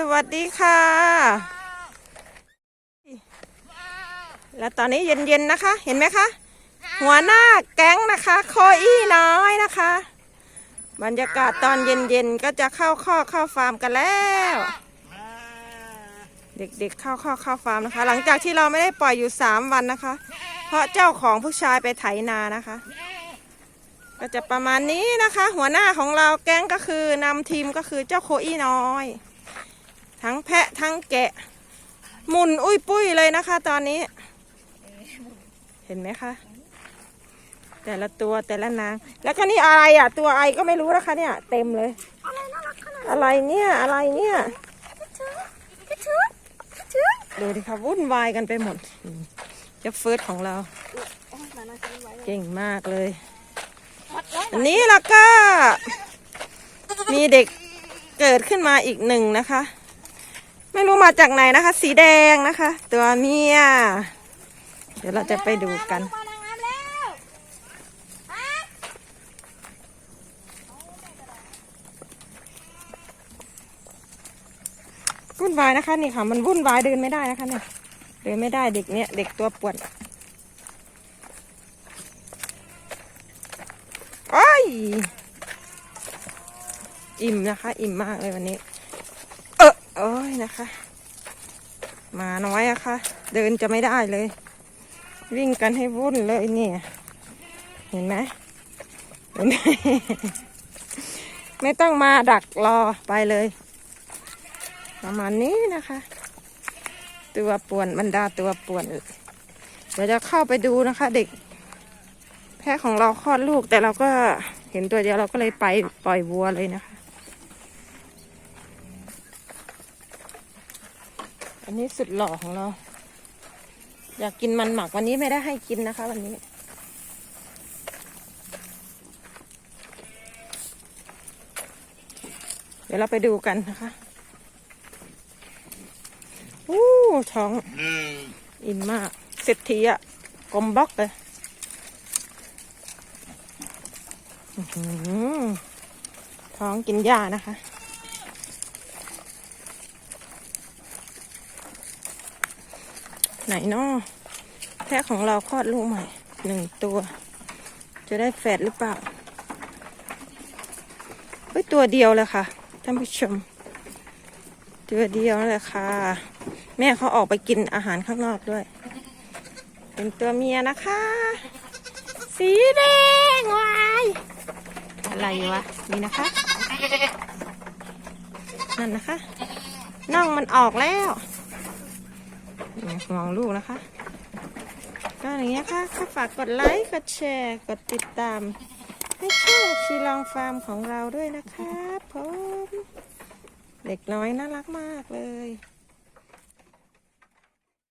สวัสดีค่ะ แล้วตอนนี้เย็นๆนะคะ เห็นไหมคะ หัวหน้าแก๊งนะคะโคอี้น้อยนะคะ บรรยากาศตอนเย็นๆก็จะเข้าข้อเข้าฟาร์มกันแล้ว เด็กๆเข้าข้อเข้าฟาร์มนะคะ หลังจากที่เราไม่ได้ปล่อยอยู่สามวันนะคะ เพราะเจ้าของผู้ชายไปไถนานะคะก็จะประมาณนี้นะคะ หัวหน้าของเราแก๊งก็คือนำทีมก็คือเจ้าโคอี้น้อย ทั้งแพะทั้งแกะ หมุนอุ้ยปุ้ยเลยนะคะ ตอนนี้ เห็นไหมคะ แต่ละตัวแต่ละนาง แล้วก็นี่อะไรอะ ตัวไอก็ไม่รู้นะคะ เนี่ย เต็มเลย อะไรเนี่ยอะไรเนี่ยดูดิค่ะวุ่นวายกันไปหมดเจะเฟิร์สของเรา เก่งมากเลยอันนี้แล้วก็ มีเด็กเกิดขึ้นมาอีกหนึ่งนะคะไมาจากไหนนะคะ สีแดงนะคะ ตัวเมีย เดี๋ยวเราจะไปดูกัน วุ่นวายนะคะนี่ค่ะ มันวุ่นวายเดินไม่ได้นะคะเนี่ยเดินไม่ได้เด็กเนี้ยเด็กตัวปวดโอ้ยอิ่มนะคะ อิ่มมากเลยวันนี้ เออโอ้ยนะคะ มาน้อยอะค่ะ เดินจะไม่ได้เลย วิ่งกันให้วุ่นเลยเนี่ย เห็นไหมเห็นไหมไม่ต้องมาดักรอไปเลย ประมาณนี้นะคะ ตัวป่วนบรรดาตัวป่วน เดี๋ยวจะเข้าไปดูนะคะ เด็ก แพะของเราคลอดลูกแต่เราก็เห็นตัวเดียวเราก็เลยไปปล่อยวัวเลยนะคะ อันนี้สุดหล่อของเรา อยากกินมันหมักวันนี้ไม่ได้ให้กินนะคะ วันนี้ เดี๋ยวเราไปดูกันนะคะอู้ท้องอิ่มมากเศรษฐีอะกลมบล็อกเลยอือท้องกินหญ้านะคะ ไหนนาะแพะของเราคลอดลูกใหม่หนึ่งตัว จะได้แฝดหรือเปล่าเฮ้ยตัวเดียวเลยค่ะท่านผู้ชม ตัวเดียวนั่นแหละค่ะ แม่เขาออกไปกินอาหารข้างนอกด้วย เป็นตัวเมียนะคะ สีแดงวายอะไรวะนี่นะคะ นั่นนะคะน่องมันออกแล้ว นี่มองลูกนะคะ ก็อย่างเงี้ยค่ะก็ฝากกดไลค์ กดแชร์ กดติดตาม ให้ช่องชีลองฟาร์มของเราด้วยนะครับผม เด็กน้อยน่ารักมากเลย